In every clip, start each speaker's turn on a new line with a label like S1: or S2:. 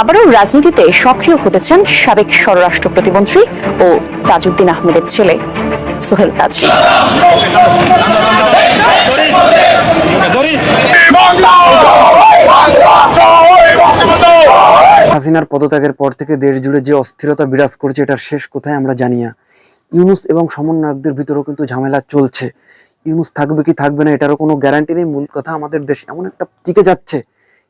S1: আবারও রাজনীতিতে সক্রিয় হতেছেন সাবেক স্বরাষ্ট্র প্রতিমন্ত্রী ও তাজউদ্দিন আহমেদের ছেলে সোহেল তাজ।
S2: হাসিনার পদত্যাগের পর থেকে দেশ জুড়ে যে অস্থিরতা বিরাজ করছে, এটার শেষ কোথায় আমরা জানি না। ইউনুস এবং সমন্বয়কদের ভিতরেও কিন্তু ঝামেলা চলছে। ইউনুস থাকবে কি থাকবে না, এটারও কোনো গ্যারান্টি নেই। মূল কথা আমাদের দেশ এমন একটা টিকে যাচ্ছে।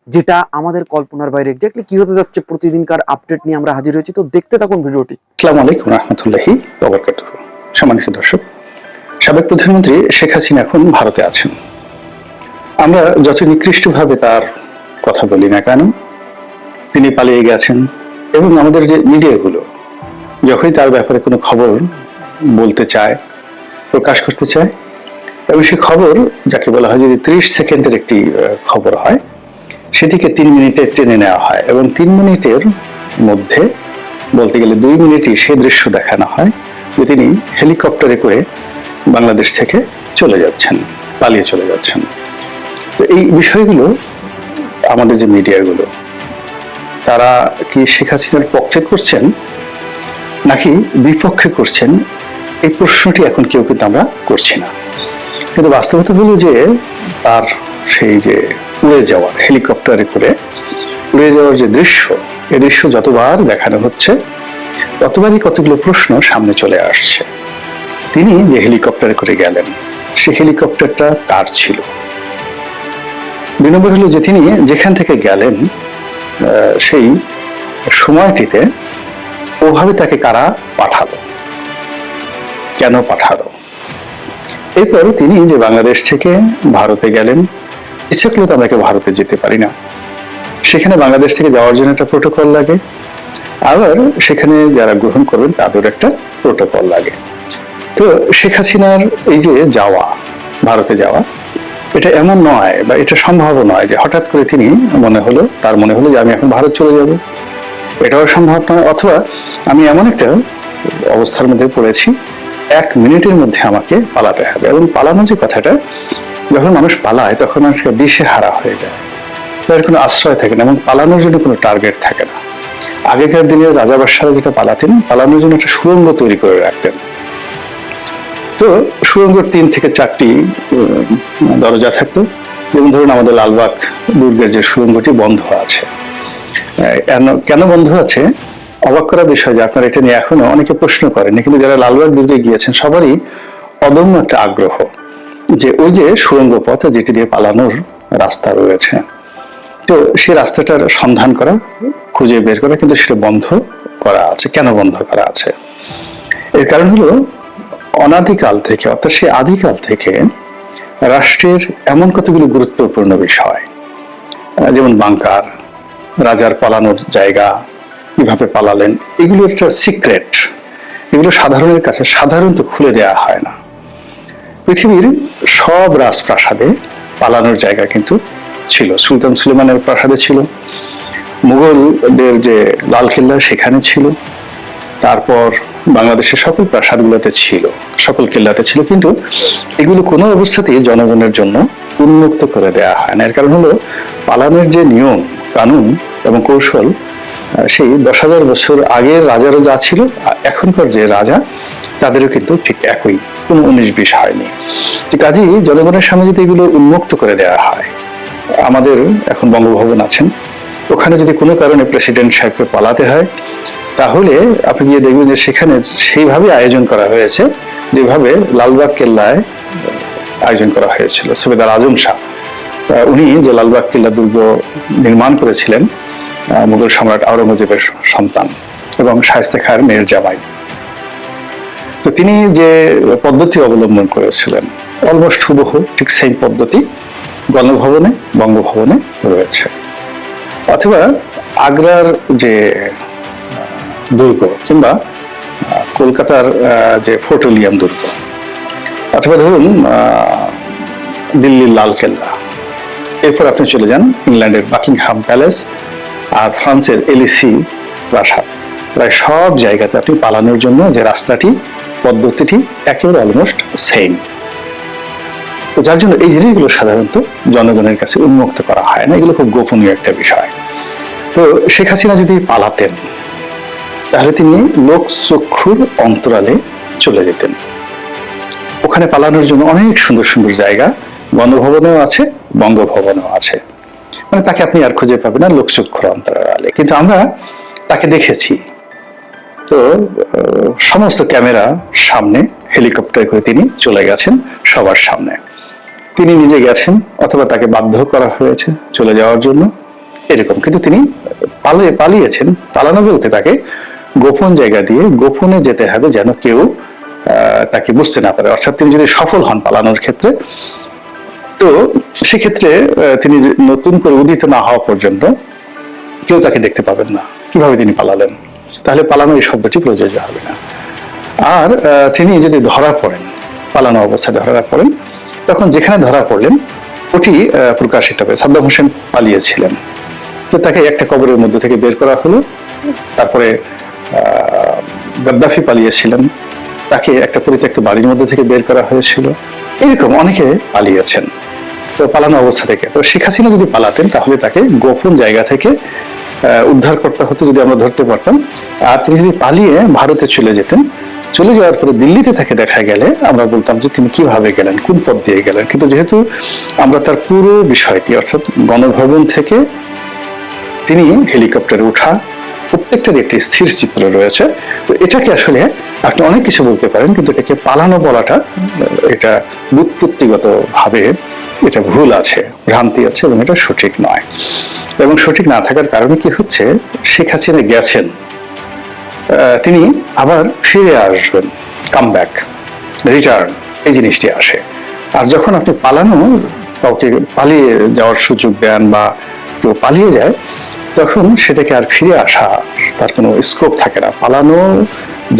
S2: যেটা আমাদের কল্পনার বাইরে। এক্স্যাক্টলি কি হতে যাচ্ছে প্রতিদিনকার আপডেট নিয়ে আমরা হাজির হয়েছি, তো দেখতে থাকুন ভিডিওটি।
S3: আসসালামু আলাইকুম রহমতুল্লাহি সম্মানিত দর্শক, সাবেক প্রধানমন্ত্রী শেখ হাসিনা এখন ভারতে আছেন। আমরা যত নিকৃষ্টভাবে তার কথা বলি না কেন, তিনি পালিয়ে গেছেন এবং আমাদের যে মিডিয়াগুলো, যখনই তার ব্যাপারে কোনো খবর বলতে চায়, প্রকাশ করতে চায়, এবং সে খবর, যাকে বলা হয় যদি ত্রিশ সেকেন্ডের একটি খবর হয় সেটিকে তিন মিনিটে টেনে নেওয়া হয় এবং তিন মিনিটের মধ্যে বলতে গেলে দুই মিনিটই সে দৃশ্য দেখানো হয় যে তিনি হেলিকপ্টারে করে বাংলাদেশ থেকে চলে যাচ্ছেন, পালিয়ে চলে যাচ্ছেন। তো এই বিষয়গুলো আমাদের যে মিডিয়াগুলো, তারা কি শেখ হাসিনার পক্ষে করছেন নাকি বিপক্ষে করছেন, এই প্রশ্নটি এখন কেউ কিন্তু আমরা করছি না। কিন্তু বাস্তবতা হলো যে তার সেই যে উড়ে যাওয়ার হেলিকপ্টারে করে উড়ে যাওয়ার যে দৃশ্য এই দৃশ্য যতবার দেখানো হচ্ছে, ততবারই কতগুলো প্রশ্ন সামনে চলে আসছে। তিনি যে হেলিকপ্টারে করে গেলেন, সে হেলিকপ্টারটা কার ছিল। দুই নম্বর হলো যে তিনি যেখান থেকে গেলেন সেই সময়টিতে ওভাবে তাকে কারা পাঠালো? কেন পাঠালো? এরপর তিনি যে বাংলাদেশ থেকে ভারতে গেলেন ইচ্ছে করলে তো আমরা কেউ ভারতে যেতে পারি না। সেখানে বাংলাদেশ থেকে যাওয়ার জন্য একটা প্রোটোকল লাগে। আবার সেখানে যারা গ্রহণ করবেন, তাদের একটা প্রোটোকল লাগে। তো শেখ হাসিনার এই যে যাওয়া, ভারতে যাওয়া, এটা এমন নয় বা এটা সম্ভব নয় যে হঠাৎ করে তিনি মনে হলো, তার মনে হলো যে আমি এখন ভারত চলে যাব। এটাও সম্ভব নয়, অথবা আমি এমন একটা অবস্থার মধ্যে পড়েছি, এক মিনিটের মধ্যে আমাকে পালাতে হবে। এবং পালানো যে কথাটা যখন মানুষ পালায়, তখন মানুষকে দিশে হারা হয়ে যায়। তাদের কোনো আশ্রয় থাকে না এবং পালানোর জন্য কোনো টার্গেট থাকে না। আগেকার দিনে রাজা বাদশারা যেটা পালাতেন, পালানোর জন্য একটা সুরঙ্গ তৈরি করে রাখতেন। তো সুরঙ্গের তিন থেকে চারটি দরজা থাকতো। যেমন ধরুন আমাদের লালবাগ দুর্গের যে সুরঙ্গটি বন্ধ আছে। কেন বন্ধ আছে? অবাক করা বিষয় যে আপনারা এটা নিয়ে এখনও অনেকে প্রশ্ন করেন কিন্তু যারা লালবাগ দুর্গে গিয়েছেন, সবারই অদম্য একটা আগ্রহ। যে ওই যে সুরঙ্গ পথ যেটি দিয়ে পালানোর রাস্তা রয়েছে। তো সেই রাস্তাটার সন্ধান করা, খুঁজে বের করা কিন্তু সেটা বন্ধ করা আছে। কেন বন্ধ করা আছে? এর কারণ হলো, অনাদিকাল থেকে, অর্থাৎ সেই আদিকাল থেকে রাষ্ট্রের এমন কতগুলো গুরুত্বপূর্ণ বিষয়, যেমন বাংকার, রাজার পালানোর জায়গা, কীভাবে পালালেন, এগুলো একটা সিক্রেট। এগুলো সাধারণের কাছে সাধারণত খুলে দেওয়া হয় না। পৃথিবীর সব রাজপ্রাসাদে পালানোর জায়গা কিন্তু ছিল। সুলতান সুলেমানের প্রাসাদে ছিল। মুঘলদের যে লালকেল্লা সেখানে ছিল। তারপর বাংলাদেশের সকল প্রাসাদগুলোতে ছিল, সকল কেল্লাতে ছিল। কিন্তু এগুলো কোনো অবস্থাতেই জনগণের জন্য উন্মুক্ত করে দেওয়া হয় না। এর কারণ হলো পালানোর যে নিয়ম, কানুন এবং কৌশল সেই দশ হাজার বছর আগের রাজারও যা ছিল এখনকার যে রাজা, তাদেরও কিন্তু ঠিক একই। কোনো উনিশ বিশ হয়নি। কাজেই জনগণের সামনে যদি এগুলো উন্মুক্ত করে দেওয়া হয়, আমাদের এখন বঙ্গভবন আছেন, ওখানে যদি কোনো কারণে প্রেসিডেন্ট সাহেবকে পালাতে হয়, তাহলে আপনি গিয়ে দেখবেন যে সেখানে সেইভাবে আয়োজন করা হয়েছে, যেভাবে লালবাগ কেল্লায় আয়োজন করা হয়েছিল। সুবেদার আজম শাহ উনি যে লালবাগ কেল্লা দুর্গ নির্মাণ করেছিলেন মুঘল সম্রাট আওরঙ্গজেবের সন্তান এবং শায়স্তে খায়ের মেয়ের জামাই। তো তিনি যে পদ্ধতি অবলম্বন করেছিলেন অলমোস্ট হুবহু ঠিক সেই পদ্ধতি গণভবনে, বঙ্গভবনে রয়েছে। অথবা আগ্রার যে দুর্গ কিংবা কলকাতার যে ফোর্টোলিয়াম দুর্গ। অথবা ধরুন দিল্লির লালকেল্লা। এরপর আপনি চলে যান ইংল্যান্ডের বাকিংহাম প্যালেস আর ফ্রান্সের এলিসি প্রাসাদ। প্রায় সব জায়গাতে আপনি পালানোর জন্য যে রাস্তাটি পদ্ধতিটি একেবারে অলমোস্ট সেম তো যার জন্য এই জিনিসগুলো সাধারণত জনগণের কাছে উন্মুক্ত করা হয় না, এগুলো খুব গোপনীয় একটা বিষয়। তো শেখ হাসিনা যদি পালাতেন, তাহলে তিনি লোক চক্ষুর অন্তরালে চলে যেতেন। ওখানে পালানোর জন্য অনেক সুন্দর সুন্দর জায়গা গণভবনেও আছে, বঙ্গভবনেও আছে। মানে তাকে আপনি আর খুঁজে পাবেন না লোকচক্ষুর অন্তরালে। কিন্তু আমরা তাকে দেখেছি। তো সমস্ত ক্যামেরা সামনে, হেলিকপ্টার করে তিনি চলে গেছেন সবার সামনে। তিনি নিজে গেছেন অথবা তাকে বাধ্য করা হয়েছে চলে যাওয়ার জন্য। এরকম, কিন্তু তিনি পালিয়ে, পালিয়েছেন পালানো বলতে তাকে গোপন জায়গা দিয়ে গোপনে যেতে হবে যেন কেউ তাকে বুঝতে না পারে। অর্থাৎ তিনি যদি সফল হন পালানোর ক্ষেত্রে, তো সেক্ষেত্রে তিনি নতুন করে উদিত না হওয়া পর্যন্ত কেউ তাকে দেখতে পাবেন না। কীভাবে তিনি পালালেন? তাহলে পালানো এই শব্দটি প্রযোজ্য হবে না। আর তিনি যদি ধরা পড়েন, পালানো অবস্থায় ধরা পড়েন, তখন যেখানে ধরা পড়লেন, ওটি প্রকাশিত হবে। সাদ্দাম হোসেন পালিয়েছিলেন। তো তাকে একটা কবরের মধ্যে থেকে বের করা হলো। তারপরে গাদ্দাফি পালিয়েছিলেন। তাকে একটা পরিত্যক্ত বাড়ির মধ্যে থেকে বের করা হয়েছিল। এরকম অনেকে পালিয়েছেন। তো পালানো অবস্থা থেকে। তো শেখ হাসিনা যদি পালাতেন, তাহলে তাকে গোপন জায়গা থেকে আহ, উদ্ধার হতো যদি আমরা ধরতে পারতাম আর তিনি যদি পালিয়ে ভারতে চলে যেতেন চলে যাওয়ার পরে দিল্লিতে তাকে দেখা গেলে আমরা বলতাম যে তিনি কীভাবে গেলেন কোন পথ দিয়ে গেলেন। কিন্তু যেহেতু আমরা তার পুরো বিষয়টি অর্থাৎ গণভবন থেকে তিনি হেলিকপ্টারে ওঠা প্রত্যেকটার একটি স্থির চিত্র রয়েছে। তো এটাকে আসলে আপনি অনেক কিছু বলতে পারেন কিন্তু এটাকে পালানো বলাটা এটা বুৎপত্তিগত ভাবে এটা ভুল আছে ভ্রান্তি আছে এবং এটা সঠিক নয়। এবং সঠিক না থাকার কারণে কি হচ্ছে, শেখ হাসিনা গেছেন। তিনি আবার ফিরে আসবেন কাম ব্যাক রিটার্ন এই জিনিসটি আসে। আর যখন আপনি পালানো, কাউকে পালিয়ে যাওয়ার সুযোগ দেন বা কেউ পালিয়ে যায়, তখন সেটাকে আর ফিরে আসা, তার কোনো স্কোপ থাকে না। পালানো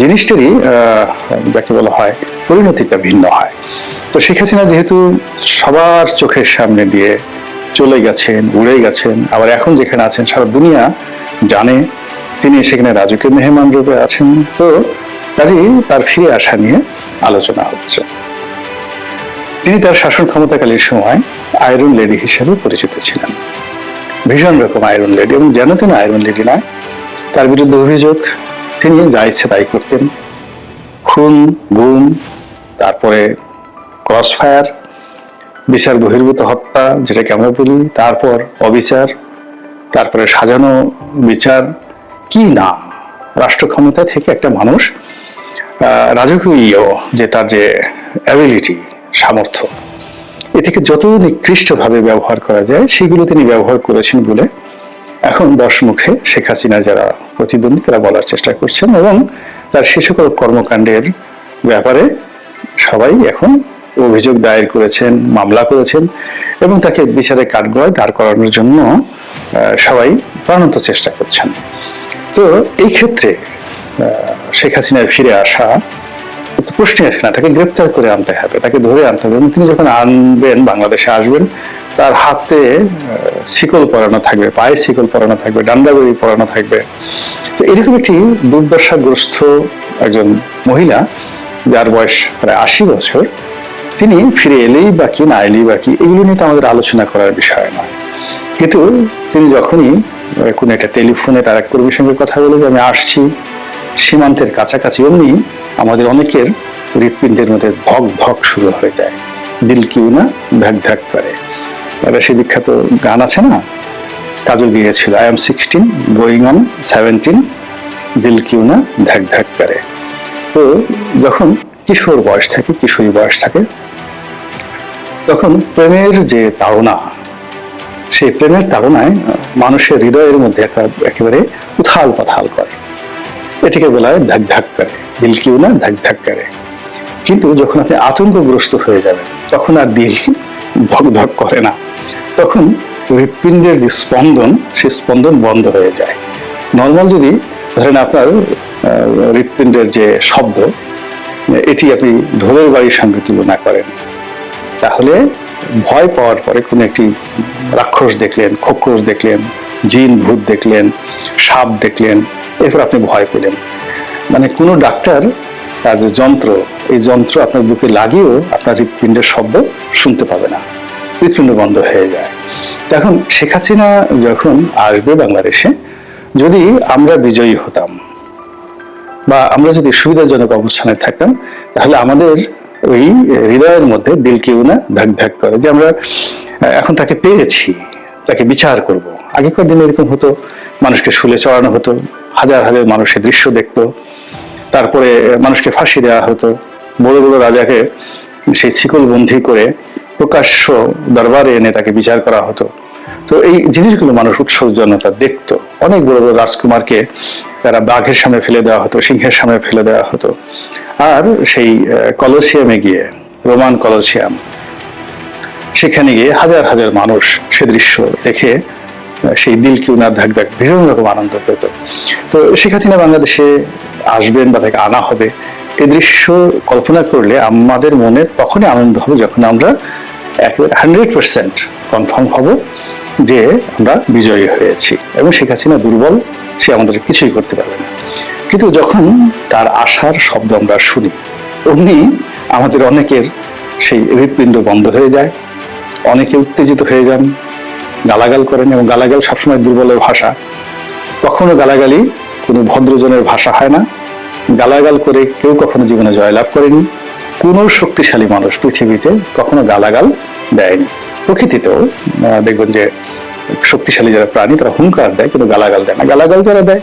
S3: জিনিসটারই যাকে বলা হয়, পরিণতিটা ভিন্ন হয়। তো শেখ হাসিনা যেহেতু সবার চোখের সামনে দিয়ে চলে গেছেন, উড়ে গেছেন, আবার এখন যেখানে আছেন সারা দুনিয়া জানে তিনি সেখানে রাজকীয় মেহমান রূপে আছেন। তো কাজেই তার ফিরে আসা নিয়ে আলোচনা হচ্ছে। তিনি তার শাসন ক্ষমতাকালীন সময় আয়রন লেডি হিসেবে পরিচিত ছিলেন। ভীষণ রকম আয়রন লেডি এবং যেন তিনি আয়রন লেডি নয় তার বিরুদ্ধে অভিযোগ, তিনি যা ইচ্ছে তাই করতেন। খুন, গুম, তারপরে ক্রস ফায়ার বিচার বহির্ভূত হত্যা, যেটাকে আমরা বলি, তারপর অবিচার, তারপরে সাজানো বিচার, কি না? রাষ্ট্র ক্ষমতা থেকে একটা মানুষ রাজকীয় যে তার যে অ্যাবিলিটি সামর্থ্য, এ থেকে যত নিকৃষ্টভাবে ব্যবহার করা যায়, সেগুলো তিনি ব্যবহার করেছেন বলে এখন দশ মুখে শেখ হাসিনা যারা প্রতিদ্বন্দ্বী, তারা বলার চেষ্টা করছেন এবং তার সকল কর্মকাণ্ডের ব্যাপারে সবাই এখন অভিযোগ দায়ের করেছেন, মামলা করেছেন এবং তাকে বিচারে কাঠগড়ায় দাঁড় করানোর জন্য সবাই প্রাণত চেষ্টা করছেন। তো এই ক্ষেত্রে শেখ হাসিনার ফিরে আসা তো প্রশ্নই আসে না, তাকে গ্রেপ্তার করে আনতে হবে, তাকে ধরে আনতে হবে তিনি যখন আনবেন, বাংলাদেশে আসবেন, তার হাতে শিকল পরানো থাকবে, পায়ে শিকল পরানো থাকবে, ডান্ডা বেড়ি পরানো থাকবে। তো এরকম একটি দুর্দশাগ্রস্ত একজন মহিলা, যার বয়স প্রায় আশি বছর তিনি ফিরে এলেই বা কি না এলেই বা কি, এগুলো নিয়ে তো আমাদের আলোচনা করার বিষয় নয়। কিন্তু তিনি যখনই কোনো একটা টেলিফোনে তার এক কর্মীর সঙ্গে কথা বলে যে আমি আসছি, সীমান্তের কাছাকাছি, অমনি আমাদের অনেকের হৃৎপিণ্ডের মধ্যে ধক ধক শুরু হয়ে যায়। দিল কিউ না ধাক ধাক করে। আর সে বিখ্যাত গান আছে না? কাজল গিয়েছিল I am sixteen going on seventeen দিল কিউ না ধাক ধাক করে। তো যখন কিশোর বয়স থাকে কিশোরী বয়স থাকে। তখন প্রেমের যে তাড়না, সেই প্রেমের তাড়নায় মানুষের হৃদয়ের মধ্যে একটা একেবারে উথাল পাথাল করে। এটিকে বলা হয় ধাক ধাক করে, দিল কিউ না, ধাক ধাক করে। কিন্তু যখন আপনি আতঙ্কগ্রস্ত হয়ে যাবেন, তখন আর দিল ধক ধক করে না। তখন হৃৎপিণ্ডের যে স্পন্দন, সেই স্পন্দন বন্ধ হয়ে যায়। নর্মাল যদি ধরেন আপনার হৃৎপিণ্ডের যে শব্দ এটি আপনি ঢোলের বাড়ির সঙ্গে তুলনা করেন। তাহলে ভয় পাওয়ার পরে কোনো একটি রাক্ষস দেখলেন, খোকস দেখলেন, জিন ভূত দেখলেন, সাপ দেখলেন, এরপর আপনি ভয় পেলেন। মানে কোনো ডাক্তার তার যে যন্ত্র, এই যন্ত্র আপনার বুকে লাগিয়েও আপনার হৃৎপিণ্ডের শব্দ শুনতে পাবে না। হৃৎপিণ্ড বন্ধ হয়ে যায়। এখন শেখ হাসিনা যখন আসবে বাংলাদেশে, যদি আমরা বিজয়ী হতাম বা আমরা যদি সুবিধাজনক অবস্থানে থাকতাম, তাহলে আমাদের ওই হৃদয়ের মধ্যে দিল কেউ না ধাক ধাক করে যে আমরা এখন তাকে পেয়েছি, তাকে বিচার করব। আগেকার দিনে এরকম হতো, মানুষকে শুলে চড়ানো হতো, হাজার হাজার মানুষের দৃশ্য দেখত, তারপরে মানুষকে ফাঁসি দেওয়া হতো, বড় বড় রাজাকে সেই শিকল বন্দি করে প্রকাশ্য দরবারে এনে তাকে বিচার করা হতো। তো এই জিনিসগুলো মানুষ উৎসর্জনতা দেখতো। অনেক বড় বড় রাজকুমারকে তারা বাঘের সামনে ফেলে দেওয়া হতো, সিংহের সামনে ফেলে দেওয়া হতো। আর সেই কলোসিয়ামে গিয়ে, রোমান কলোসিয়াম, সেখানে গিয়ে হাজার হাজার মানুষ সে দৃশ্য দেখে সেই দিল কিউ না ধাক ধাক ভীষণ রকম আনন্দ পেত। তো শেখ হাসিনা বাংলাদেশে আসবেন বা তাকে আনা হবে এই দৃশ্য কল্পনা করলে আমাদের মনে তখনই আনন্দ হবে যখন আমরা একেবারে হান্ড্রেড পার্সেন্ট কনফার্ম হব। যে আমরা বিজয়ী হয়েছি এবং শেখ হাসিনা দুর্বল, সে আমাদের কিছুই করতে পারবে না। কিন্তু যখন তার আশার শব্দ আমরা শুনি, অমনি আমাদের অনেকের সেই হৃৎপিণ্ড বন্ধ হয়ে যায়, অনেকে উত্তেজিত হয়ে যান, গালাগাল করেন এবং গালাগাল সবসময় দুর্বলের ভাষা। কখনো গালাগালি কোনো ভদ্রজনের ভাষা হয় না। গালাগাল করে কেউ কখনো জীবনে জয়লাভ করেনি। কোনো শক্তিশালী মানুষ পৃথিবীতে কখনো গালাগাল দেয়নি। প্রকৃতিতেও দেখবেন যে শক্তিশালী যারা প্রাণী, তারা হুঙ্কার দেয়, কিন্তু গালাগাল দেয় না। গালাগাল যারা দেয়,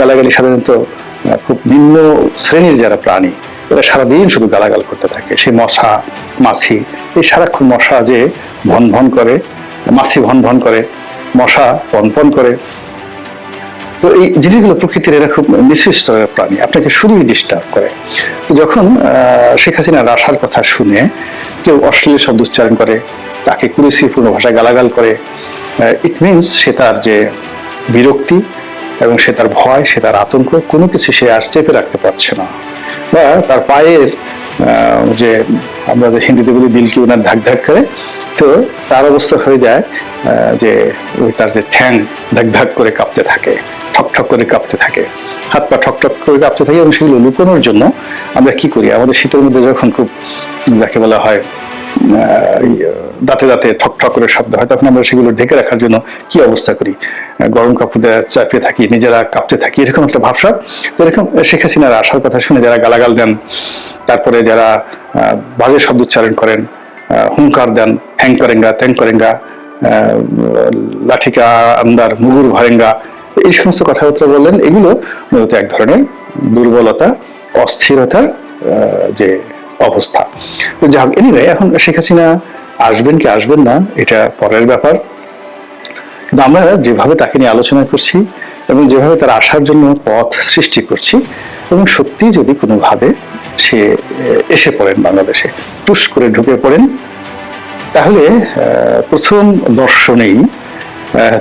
S3: গালাগালি সাধারণত খুব নিম্ন শ্রেণির যারা প্রাণী এরা সারাদিন শুধু গালাগাল করতে থাকে। সেই মশা, মাছি, এই সারাক্ষণ মশা যে ভন ভন করে, মাছি ভন ভন করে, মশা পন পন করে। তো এই জিনিসগুলো প্রকৃতির এরা খুব নিঃশ্চিষ্ট প্রাণী। আপনাকে শুধুই ডিস্টার্ব করে। তো যখন শেখ হাসিনার আসার কথা শুনে কেউ অশ্লীল শব্দ উচ্চারণ করে তাকে কুরুসিপূর্ণ ভাষায় গালাগাল করে ইট মিনস সে তার যে বিরক্তি এবং সে তার ভয়, সে তার আতঙ্ক, কোনো কিছু সে আর চেপে রাখতে পারছে না। বা তার পায়ের যে আমরা যে হিন্দিতে বলি দিল কি ওনার ধাক ধাক করে, তো তার অবস্থা হয়ে যায় যে ওই তার যে ঠ্যাং ধাক ধাক করে কাঁপতে থাকে, ঠক ঠক করে কাঁপতে থাকে। হাত পা ঠক ঠক করে কাঁপতে থাকে এবং সেগুলো লুকোনোর জন্য আমরা কি করি? আমাদের শীতের মধ্যে যখন খুব, যাকে বলা হয় দাঁতে দাঁতে ঠক ঠক করে শব্দ হয়, তখন আমরা সেগুলো ঢেকে রাখার জন্য কি অবস্থা করি? গরম কাপড় চাপিয়ে থাকি, নিজেরা কাঁপতে থাকি, এরকম একটা ভাবসাব এরকম শেখ হাসিনার আসার কথা শুনে যারা গালাগাল দেন, তারপরে যারা বাজে শব্দ উচ্চারণ করেন হুঙ্কার দেন হ্যাং করেঙ্গা, ত্যাং করেঙ্গা লাঠিকা আন্দার মুগুর, ভরেঙ্গা, এই সমস্ত কথাবার্তা বললেন, এগুলো মূলত এক ধরনের দুর্বলতা অস্থিরতার যে অবস্থা। তো যাক এনিওয়ে এখন শেখ হাসিনা আসবেন কি আসবেন না, এটা পরের ব্যাপার। কিন্তু আমরা যেভাবে তাকে নিয়ে আলোচনা করছি এবং যেভাবে তার আসার জন্য পথ সৃষ্টি করছি, এবং সত্যি যদি কোনোভাবে সে এসে পড়েন বাংলাদেশে, টুস করে ঢুকে পড়েন, তাহলে প্রথম দর্শনেই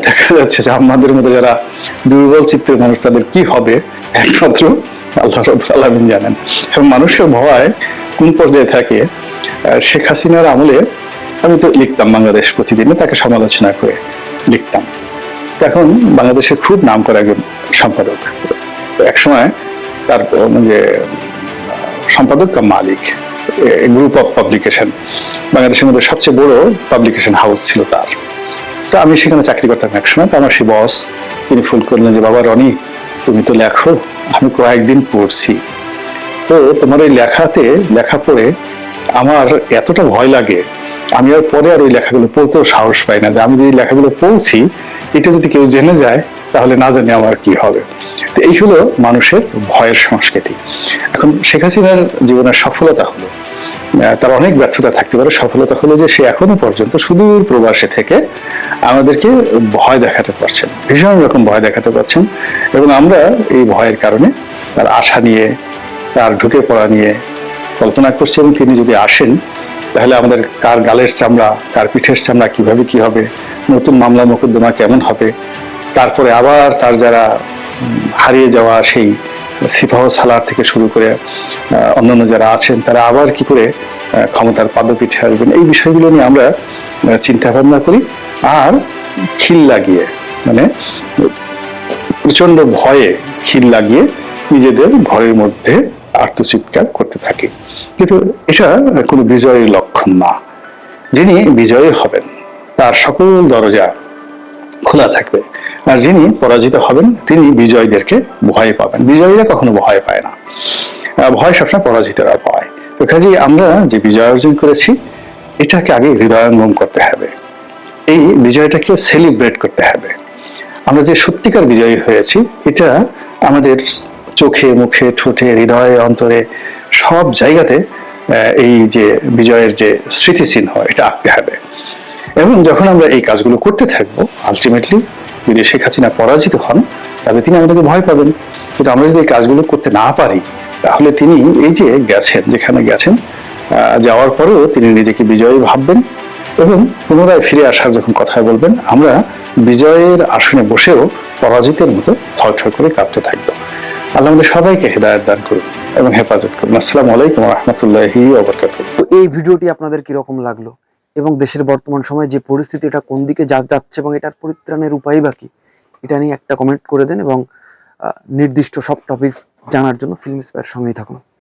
S3: দেখা যাচ্ছে যে আমাদের মধ্যে যারা দুর্বল চিত্রের মানুষ, তাদের কি হবে? একমাত্র আল্লাহ রব্বুল আলামিন জানেন। এবং মানুষের ভয় কোন পর্যায়ে থাকে শেখ হাসিনার আমলে আমি তো লিখতাম বাংলাদেশ প্রতিদিনে, তাকে সমালোচনা করে লিখতাম। এখন বাংলাদেশের খুব নাম করা একজন সম্পাদক। একসময় তার যে, সম্পাদক কাম মালিক গ্রুপ অফ পাবলিকেশন বাংলাদেশের মধ্যে সবচেয়ে বড় পাবলিকেশন হাউস ছিল তার। তো আমি সেখানে চাকরি করতাম একসময়, তো আমার সেই বস তিনি ফোন করলেন যে, বাবা রনি, তুমি তো লেখো, আমি কয়েকদিন পড়ছি। তো তোমার ওই লেখাতে, লেখা পড়ে আমার এতটা ভয় লাগে। আমি আর পরে আর ওই লেখাগুলো পড়তেও সাহস পাই না যে আমি যদি লেখাগুলো পড়ছি, এটা যদি কেউ জেনে যায়, তাহলে না জানি আমার কি হবে। তো এই হলো মানুষের ভয়ের সংস্কৃতি। এখন শেখ হাসিনার জীবনের সফলতা হলো তার অনেক ব্যর্থতা থাকতে পারে। সফলতা হলো যে সে এখনও পর্যন্ত সুদূর প্রবাসে থেকে আমাদেরকে ভয় দেখাতে পারছেন, ভীষণ রকম ভয় দেখাতে পারছেন। এবং আমরা এই ভয়ের কারণে তার আশা নিয়ে তার ঢুকে পড়া নিয়ে কল্পনা করছি এবং তিনি যদি আসেন তাহলে আমাদের কার গালের চামড়া কার পিঠের চামড়া কীভাবে কি হবে নতুন মামলা মোকদ্দমা কেমন হবে তারপরে আবার তার যারা হারিয়ে যাওয়া সেই সিপাহ সালার থেকে শুরু করে অন্যান্য যারা আছেন তারা আবার কি করে ক্ষমতার পাদপীঠে আসবেন? এই বিষয়গুলো নিয়ে আমরা আহ, চিন্তা ভাবনা করি। আর খিল লাগিয়ে মানে প্রচণ্ড ভয়ে খিল লাগিয়ে নিজেদের ঘরের মধ্যে আত্মচিৎকার করতে থাকি। কিন্তু এটা কোনো বিজয়ের লক্ষণ না। যিনি বিজয়ী হবেন, তার সকল দরজা খোলা থাকবে। আর যিনি পরাজিত হবেন, তিনি বিজয়ীদেরকে ভয় পাবেন। বিজয়ীরা কখনো ভয় পায় না। ভয় সবসময় পরাজিতরা পায়। তো কাজে আমরা যে বিজয় অর্জন করেছি, এটাকে আগে হৃদয়ঙ্গম করতে হবে। এই বিজয়টাকে সেলিব্রেট করতে হবে। আমরা যে সত্যিকার বিজয়ী হয়েছি, এটা আমাদের চোখে, মুখে, ঠোঁটে, হৃদয়ে, অন্তরে সব জায়গাতে এই যে বিজয়ের যে স্মৃতিচিহ্ন, এটা আঁকতে হবে। এবং যখন আমরা এই কাজগুলো করতে থাকব আলটিমেটলি যদি শেখ হাসিনা পরাজিত হন তবে তিনি আমাদেরকে ভয় পাবেন। কিন্তু আমরা যদি এই কাজগুলো করতে না পারি, তাহলে তিনি এই যে গেছেন, যেখানে গেছেন যাওয়ার পরেও তিনি নিজেকে বিজয়ী ভাববেন এবং পুনরায় ফিরে আসার যখন কথা বলবেন, আমরা বিজয়ের আসনে বসেও পরাজিতের মতো থরথর করে কাঁপতে থাকব। আল্লাহ আমাদের সবাইকে হেদায়ত দান করুন এবং হেফাজত করুন আসসালামু আলাইকুম রহমতুল্লাহি
S2: তো এই ভিডিওটি আপনাদের কীরকম লাগল? এবং দেশের বর্তমান সময়ে যে পরিস্থিতি, এটা কোন দিকে যা যাচ্ছে এবং এটার পরিত্রাণের উপায় বাকি এটা নিয়ে একটা কমেন্ট করে দেন এবং নির্দিষ্ট সব টপিকস জানার জন্য ফিল্ম স্পেয়ার সঙ্গেই থাকুন।